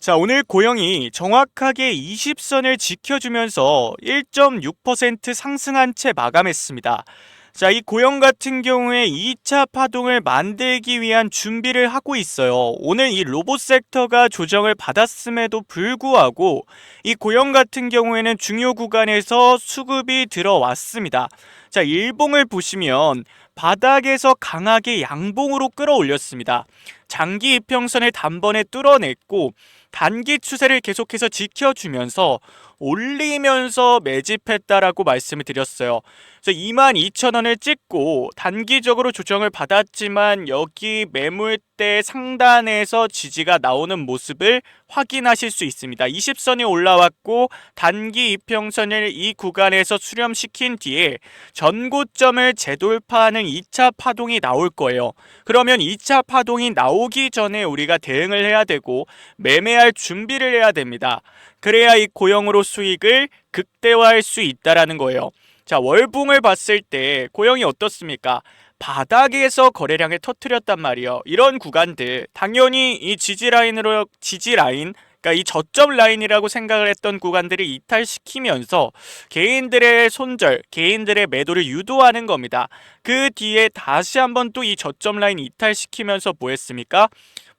자, 오늘 고영이 정확하게 20선을 지켜주면서 1.6% 상승한 채 마감했습니다. 자, 이 고영 같은 경우에 2차 파동을 만들기 위한 준비를 하고 있어요. 오늘 이 로봇 섹터가 조정을 받았음에도 불구하고 이 고영 같은 경우에는 중요 구간에서 수급이 들어왔습니다. 자, 일봉을 보시면 바닥에서 강하게 양봉으로 끌어올렸습니다. 장기 이평선을 단번에 뚫어냈고 단기 추세를 계속해서 지켜주면서 올리면서 매집했다라고 말씀을 드렸어요. 그래서 22,000원을 찍고 단기적으로 조정을 받았지만 여기 매물대 상단에서 지지가 나오는 모습을 확인하실 수 있습니다. 20선이 올라왔고 단기 이평선을 이 구간에서 수렴시킨 뒤에 전고점을 재돌파하는 2차 파동이 나올 거예요. 그러면 2차 파동이 나오기 전에 우리가 대응을 해야 되고 매매할 준비를 해야 됩니다. 그래야 이 고용으로 수익을 극대화할 수 있다라는 거예요. 자, 월봉을 봤을 때 고용이 어떻습니까? 바닥에서 거래량을 터트렸단 말이에요. 이런 구간들 당연히 이 지지 라인으로 지지 라인 그러니까 이 저점 라인이라고 생각을 했던 구간들을 이탈시키면서 개인들의 손절, 개인들의 매도를 유도하는 겁니다. 그 뒤에 다시 한번 또 이 저점 라인 이탈시키면서 뭐 했습니까?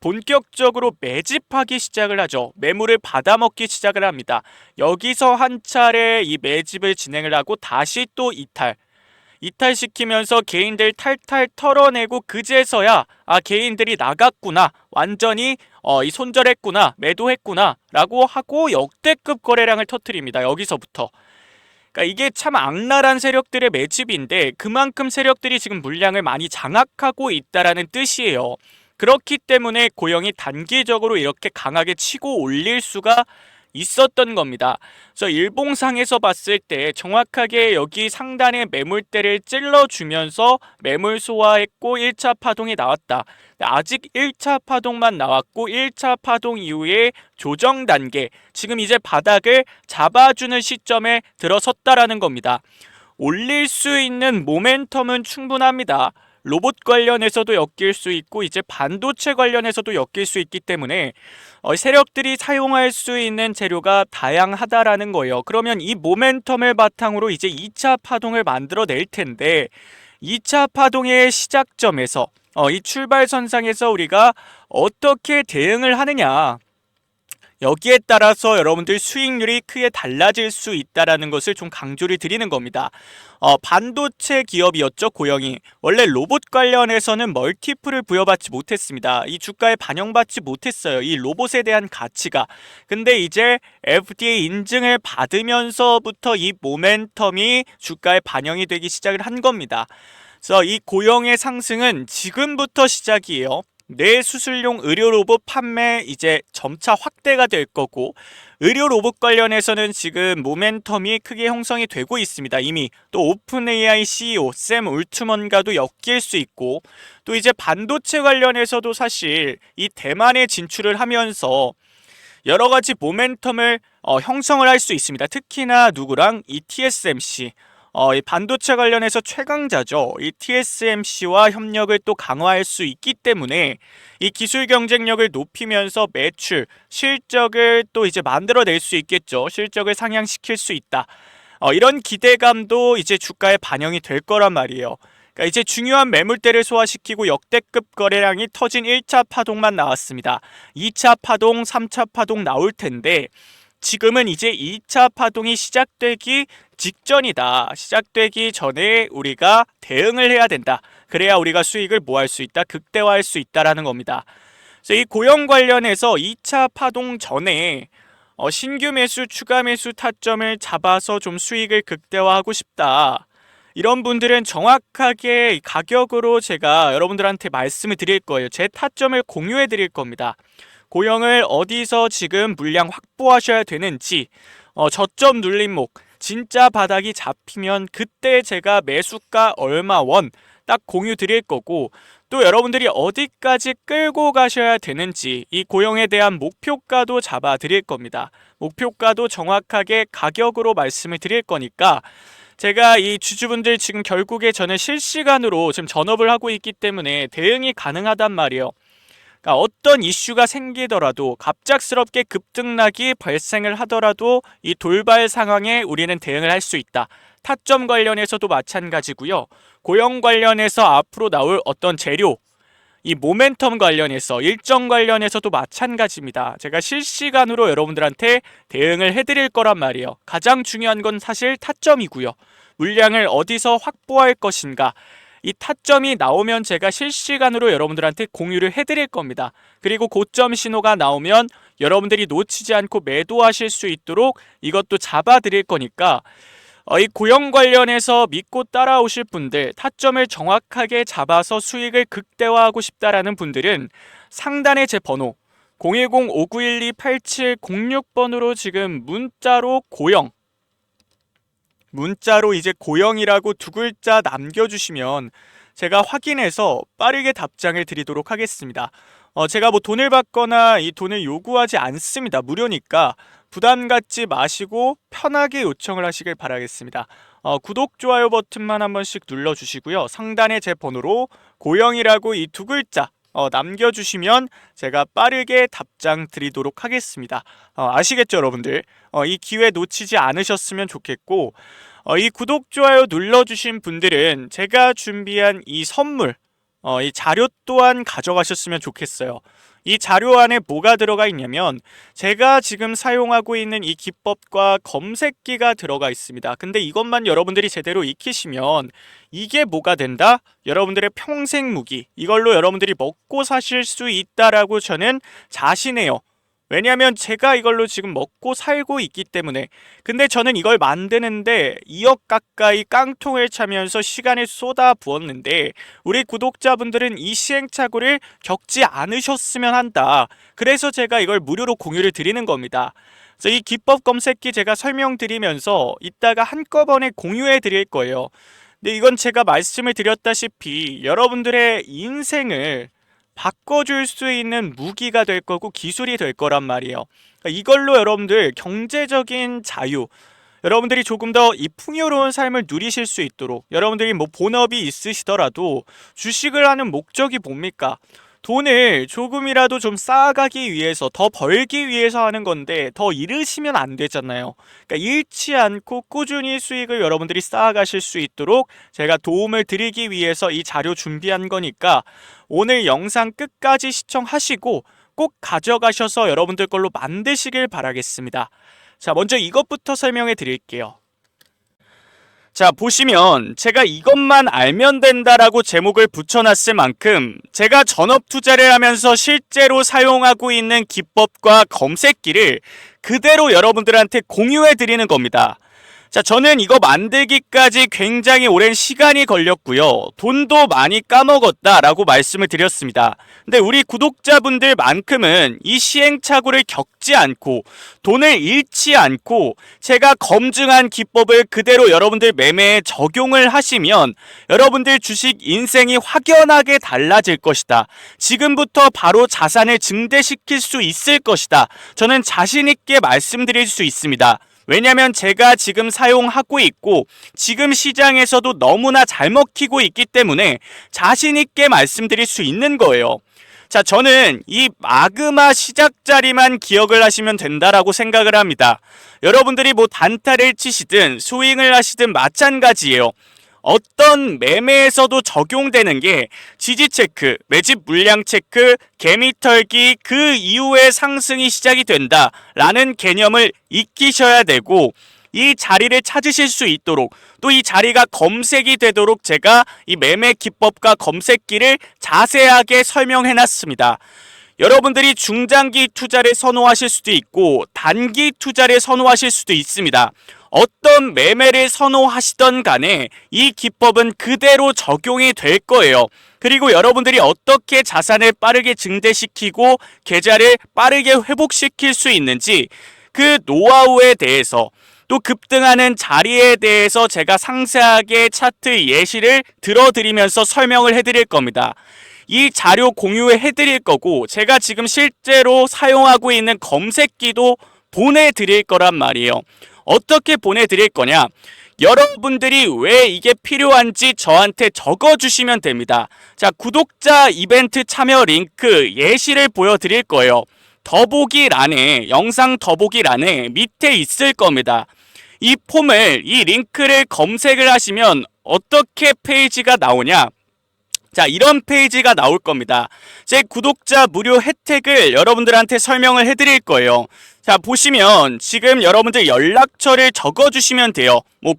본격적으로 매집하기 시작을 하죠. 매물을 받아먹기 시작을 합니다. 여기서 한 차례 이 매집을 진행을 하고 다시 또 이탈. 이탈시키면서 개인들 탈탈 털어내고 그제서야 아 개인들이 나갔구나 완전히 어, 이 손절했구나 매도했구나 라고 하고 역대급 거래량을 터트립니다 여기서부터 그러니까 이게 참 악랄한 세력들의 매집인데 그만큼 세력들이 지금 물량을 많이 장악하고 있다라는 뜻이에요 그렇기 때문에 고영이 단기적으로 이렇게 강하게 치고 올릴 수가 있었던 겁니다. 그래서 일봉상에서 봤을 때 정확하게 여기 상단의 매물대를 찔러주면서 매물 소화했고 1차 파동이 나왔다. 아직 1차 파동만 나왔고 1차 파동 이후에 조정 단계, 지금 이제 바닥을 잡아주는 시점에 들어섰다라는 겁니다. 올릴 수 있는 모멘텀은 충분합니다. 로봇 관련해서도 엮일 수 있고 이제 반도체 관련해서도 엮일 수 있기 때문에 어, 세력들이 사용할 수 있는 재료가 다양하다라는 거예요. 그러면 이 모멘텀을 바탕으로 이제 2차 파동을 만들어 낼 텐데 2차 파동의 시작점에서 어, 이 출발선상에서 우리가 어떻게 대응을 하느냐 여기에 따라서 여러분들 수익률이 크게 달라질 수 있다라는 것을 좀 강조를 드리는 겁니다. 어, 반도체 기업이었죠 고영이 원래 로봇 관련해서는 멀티플을 부여받지 못했습니다. 이 주가에 반영받지 못했어요. 이 로봇에 대한 가치가. 근데 이제 FDA 인증을 받으면서부터 이 모멘텀이 주가에 반영이 되기 시작을 한 겁니다. 그래서 이 고영의 상승은 지금부터 시작이에요. 뇌 수술용 의료 로봇 판매 이제 점차 확대가 될 거고 의료 로봇 관련해서는 지금 모멘텀이 크게 형성이 되고 있습니다. 이미 또 오픈 AI CEO 샘 울트먼과도 엮일 수 있고 또 이제 반도체 관련해서도 사실 이 대만에 진출을 하면서 여러 가지 모멘텀을 어, 형성을 할 수 있습니다. 특히나 누구랑 이 TSMC 어, 이 반도체 관련해서 최강자죠. 이 TSMC와 협력을 또 강화할 수 있기 때문에 이 기술 경쟁력을 높이면서 매출, 실적을 또 이제 만들어낼 수 있겠죠. 실적을 상향시킬 수 있다. 어, 이런 기대감도 이제 주가에 반영이 될 거란 말이에요. 그러니까 이제 중요한 매물대를 소화시키고 역대급 거래량이 터진 1차 파동만 나왔습니다. 2차 파동, 3차 파동 나올 텐데 지금은 이제 2차 파동이 시작되기 직전이다. 시작되기 전에 우리가 대응을 해야 된다. 그래야 우리가 수익을 뭐할수 있다? 극대화할 수 있다라는 겁니다. 그래서 이 고용 관련해서 2차 파동 전에 어, 신규 매수, 추가 매수 타점을 잡아서 좀 수익을 극대화하고 싶다. 이런 분들은 정확하게 가격으로 제가 여러분들한테 말씀을 드릴 거예요. 제 타점을 공유해 드릴 겁니다. 고영을 어디서 지금 물량 확보하셔야 되는지 어, 저점 눌림목 진짜 바닥이 잡히면 그때 제가 매수가 얼마 원 딱 공유 드릴 거고 또 여러분들이 어디까지 끌고 가셔야 되는지 이 고용에 대한 목표가도 잡아 드릴 겁니다. 목표가도 정확하게 가격으로 말씀을 드릴 거니까 제가 이 주주분들 지금 결국에 저는 실시간으로 지금 전업을 하고 있기 때문에 대응이 가능하단 말이에요. 그러니까 어떤 이슈가 생기더라도 갑작스럽게 급등락이 발생을 하더라도 이 돌발 상황에 우리는 대응을 할 수 있다. 타점 관련해서도 마찬가지고요. 고용 관련해서 앞으로 나올 어떤 재료 이 모멘텀 관련해서 일정 관련해서도 마찬가지입니다. 제가 실시간으로 여러분들한테 대응을 해드릴 거란 말이에요. 가장 중요한 건 사실 타점이고요. 물량을 어디서 확보할 것인가. 이 타점이 나오면 제가 실시간으로 여러분들한테 공유를 해드릴 겁니다. 그리고 고점 신호가 나오면 여러분들이 놓치지 않고 매도하실 수 있도록 이것도 잡아드릴 거니까 어, 이 고용 관련해서 믿고 따라오실 분들, 타점을 정확하게 잡아서 수익을 극대화하고 싶다라는 분들은 상단에 제 번호 010-5912-8706번으로 지금 문자로 고용 문자로 이제 고영이라고 두 글자 남겨주시면 제가 확인해서 빠르게 답장을 드리도록 하겠습니다. 어, 제가 뭐 돈을 받거나 이 돈을 요구하지 않습니다. 무료니까 부담 갖지 마시고 편하게 요청을 하시길 바라겠습니다. 어, 구독, 좋아요 버튼만 한 번씩 눌러주시고요. 상단에 제 번호로 고영이라고 이 두 글자 어, 남겨주시면 제가 빠르게 답장 드리도록 하겠습니다. 어, 아시겠죠, 여러분들? 어, 이 기회 놓치지 않으셨으면 좋겠고, 어, 이 구독, 좋아요 눌러주신 분들은 제가 준비한 이 선물, 어, 이 자료 또한 가져가셨으면 좋겠어요. 이 자료 안에 뭐가 들어가 있냐면 제가 지금 사용하고 있는 이 기법과 검색기가 들어가 있습니다. 근데 이것만 여러분들이 제대로 익히시면 이게 뭐가 된다? 여러분들의 평생 무기. 이걸로 여러분들이 먹고 사실 수 있다라고 저는 자신해요. 왜냐하면 제가 이걸로 지금 먹고 살고 있기 때문에. 근데 저는 이걸 만드는데 2억 가까이 깡통을 차면서 시간을 쏟아 부었는데 우리 구독자분들은 이 시행착오를 겪지 않으셨으면 한다. 그래서 제가 이걸 무료로 공유를 드리는 겁니다. 이 기법 검색기 제가 설명드리면서 이따가 한꺼번에 공유해 드릴 거예요. 근데 이건 제가 말씀을 드렸다시피 여러분들의 인생을 바꿔줄 수 있는 무기가 될 거고 기술이 될 거란 말이에요. 그러니까 이걸로 여러분들 경제적인 자유, 여러분들이 조금 더 이 풍요로운 삶을 누리실 수 있도록 여러분들이 뭐 본업이 있으시더라도 주식을 하는 목적이 뭡니까? 돈을 조금이라도 좀 쌓아가기 위해서 더 벌기 위해서 하는 건데 더 잃으시면 안 되잖아요. 그러니까 잃지 않고 꾸준히 수익을 여러분들이 쌓아가실 수 있도록 제가 도움을 드리기 위해서 이 자료 준비한 거니까 오늘 영상 끝까지 시청하시고 꼭 가져가셔서 여러분들 걸로 만드시길 바라겠습니다. 자, 먼저 이것부터 설명해 드릴게요. 자, 보시면 제가 이것만 알면 된다라고 제목을 붙여놨을 만큼 제가 전업 투자를 하면서 실제로 사용하고 있는 기법과 검색기를 그대로 여러분들한테 공유해 드리는 겁니다. 자, 저는 이거 만들기까지 굉장히 오랜 시간이 걸렸고요. 돈도 많이 까먹었다라고 말씀을 드렸습니다. 근데 우리 구독자분들만큼은 이 시행착오를 겪지 않고 돈을 잃지 않고 제가 검증한 기법을 그대로 여러분들 매매에 적용을 하시면 여러분들 주식 인생이 확연하게 달라질 것이다. 지금부터 바로 자산을 증대시킬 수 있을 것이다. 저는 자신 있게 말씀드릴 수 있습니다. 왜냐면 제가 지금 사용하고 있고 지금 시장에서도 너무나 잘 먹히고 있기 때문에 자신있게 말씀드릴 수 있는 거예요. 자, 저는 이 마그마 시작 자리만 기억을 하시면 된다라고 생각을 합니다. 여러분들이 뭐 단타를 치시든 스윙을 하시든 마찬가지예요. 어떤 매매에서도 적용되는 게 지지 체크, 매집 물량 체크, 개미 털기 그 이후에 상승이 시작이 된다라는 개념을 익히셔야 되고 이 자리를 찾으실 수 있도록 또 이 자리가 검색이 되도록 제가 이 매매 기법과 검색기를 자세하게 설명해 놨습니다. 여러분들이 중장기 투자를 선호하실 수도 있고 단기 투자를 선호하실 수도 있습니다. 어떤 매매를 선호하시던 간에 이 기법은 그대로 적용이 될 거예요. 그리고 여러분들이 어떻게 자산을 빠르게 증대시키고 계좌를 빠르게 회복시킬 수 있는지 그 노하우에 대해서 또 급등하는 자리에 대해서 제가 상세하게 차트 예시를 들어드리면서 설명을 해드릴 겁니다. 이 자료 공유해 드릴 거고 제가 지금 실제로 사용하고 있는 검색기도 보내드릴 거란 말이에요. 어떻게 보내드릴 거냐? 여러분들이 왜 이게 필요한지 저한테 적어주시면 됩니다. 자, 구독자 이벤트 참여 링크 예시를 보여드릴 거예요. 더보기란에, 영상 더보기란에 밑에 있을 겁니다. 이 폼을, 이 링크를 검색을 하시면 어떻게 페이지가 나오냐? 자, 이런 페이지가 나올 겁니다. 제 구독자 무료 혜택을 여러분들한테 설명을 해드릴 거예요. 자, 보시면 지금 여러분들 연락처를 적어주시면 돼요. 뭐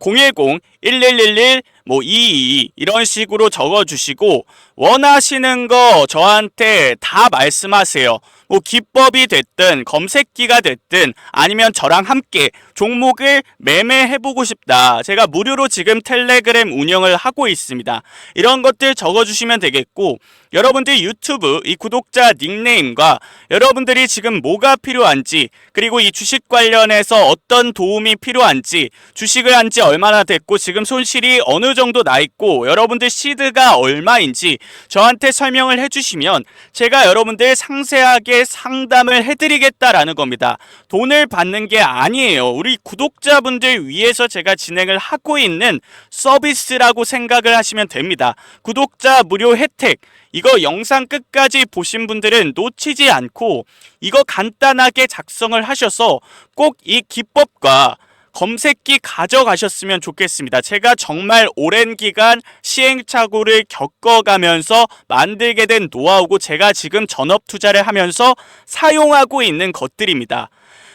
010-1111, 뭐222 이런 식으로 적어주시고 원하시는 거 저한테 다 말씀하세요. 뭐 기법이 됐든 검색기가 됐든 아니면 저랑 함께 종목을 매매해보고 싶다. 제가 무료로 지금 텔레그램 운영을 하고 있습니다. 이런 것들 적어주시면 되겠고 여러분들 유튜브 이 구독자 닉네임과 여러분들이 지금 뭐가 필요한지 그리고 이 주식 관련해서 어떤 도움이 필요한지 주식을 한 지 얼마나 됐고 지금 손실이 어느 정도 나 있고 여러분들 시드가 얼마인지 저한테 설명을 해주시면 제가 여러분들 상세하게 상담을 해드리겠다라는 겁니다. 돈을 받는 게 아니에요. 우리 구독자분들 위해서 제가 진행을 하고 있는 서비스라고 생각을 하시면 됩니다. 구독자 무료 혜택 이거 영상 끝까지 보신 분들은 놓치지 않고 이거 간단하게 작성을 하셔서 꼭 이 기법과 검색기 가져가셨으면 좋겠습니다. 제가 정말 오랜 기간 시행착오를 겪어가면서 만들게 된 노하우고 제가 지금 전업 투자를 하면서 사용하고 있는 것들입니다.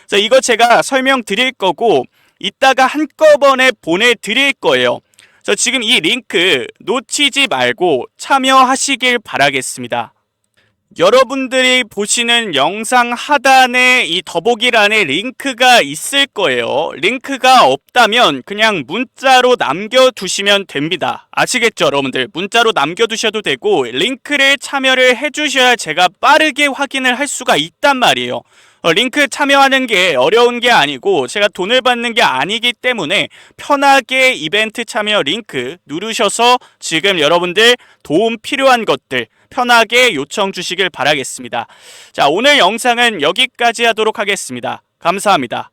자, 이거 제가 설명드릴 거고 이따가 한꺼번에 보내드릴 거예요. 저 지금 이 링크 놓치지 말고 참여하시길 바라겠습니다. 여러분들이 보시는 영상 하단에 이 더보기란에 링크가 있을 거예요. 링크가 없다면 그냥 문자로 남겨두시면 됩니다. 아시겠죠, 여러분들? 문자로 남겨두셔도 되고 링크를 참여를 해주셔야 제가 빠르게 확인을 할 수가 있단 말이에요. 어, 링크 참여하는 게 어려운 게 아니고 제가 돈을 받는 게 아니기 때문에 편하게 이벤트 참여 링크 누르셔서 지금 여러분들 도움 필요한 것들 편하게 요청 주시길 바라겠습니다. 자, 오늘 영상은 여기까지 하도록 하겠습니다. 감사합니다.